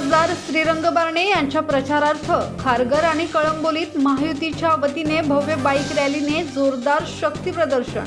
खासदार श्रीरंग बारणे यांच्या प्रचारार्थ खारघर आणि कळंबोलीत महायुतीच्या वतीने भव्य बाईक रॅलीने जोरदार शक्ती प्रदर्शन.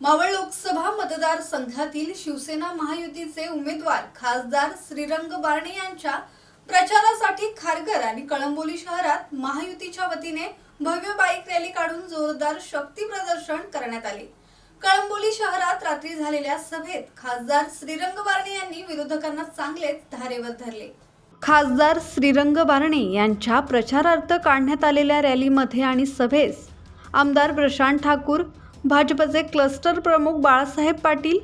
मावळ लोकसभा मतदारसंघातील शिवसेना महायुतीचे उमेदवार खासदार श्रीरंग बारणे यांच्या प्रचारासाठी खारघर आणि कळंबोली शहरात महायुतीच्या वतीने भव्य बाईक रॅली काढून जोरदार शक्ती प्रदर्शन करण्यात आले. कळंबोली शहरात रात्री झालेल्या सभेत खासदार श्रीरंग बारणे यांनी विरोधकांना चांगलेच धारेवर धरले. खासदार श्रीरंग बारणे यांच्या प्रचारार्थ काढण्यात आलेल्या रॅलीमध्ये आणि सभेस आमदार प्रशांत ठाकूर भाजपचे क्लस्टर प्रमुख बाळासाहेब पाटील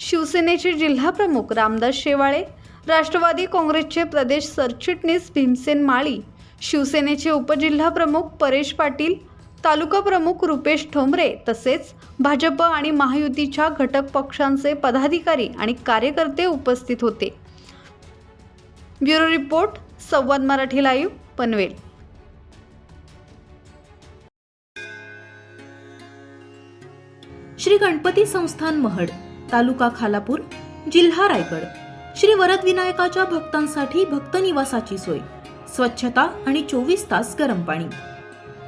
शिवसेनेचे जिल्हा प्रमुख रामदास शेवाळे राष्ट्रवादी काँग्रेसचे प्रदेश सरचिटणीस भीमसेन माळी शिवसेनेचे उपजिल्हा प्रमुख परेश पाटील तालुका प्रमुख रुपेश ठोंबरे तसेच भाजप आणि महायुतीच्या घटक पक्षांचे पदाधिकारी आणि कार्यकर्ते उपस्थित होते. Bureau report Samvad Marathi live Panvel. Shri Ganpati संस्थान महड तालुका खालापूर जिल्हा रायगड. श्री वरद विनायकाच्या भक्तांसाठी भक्त निवासाची सोय. स्वच्छता आणि चोवीस तास गरम पाणी.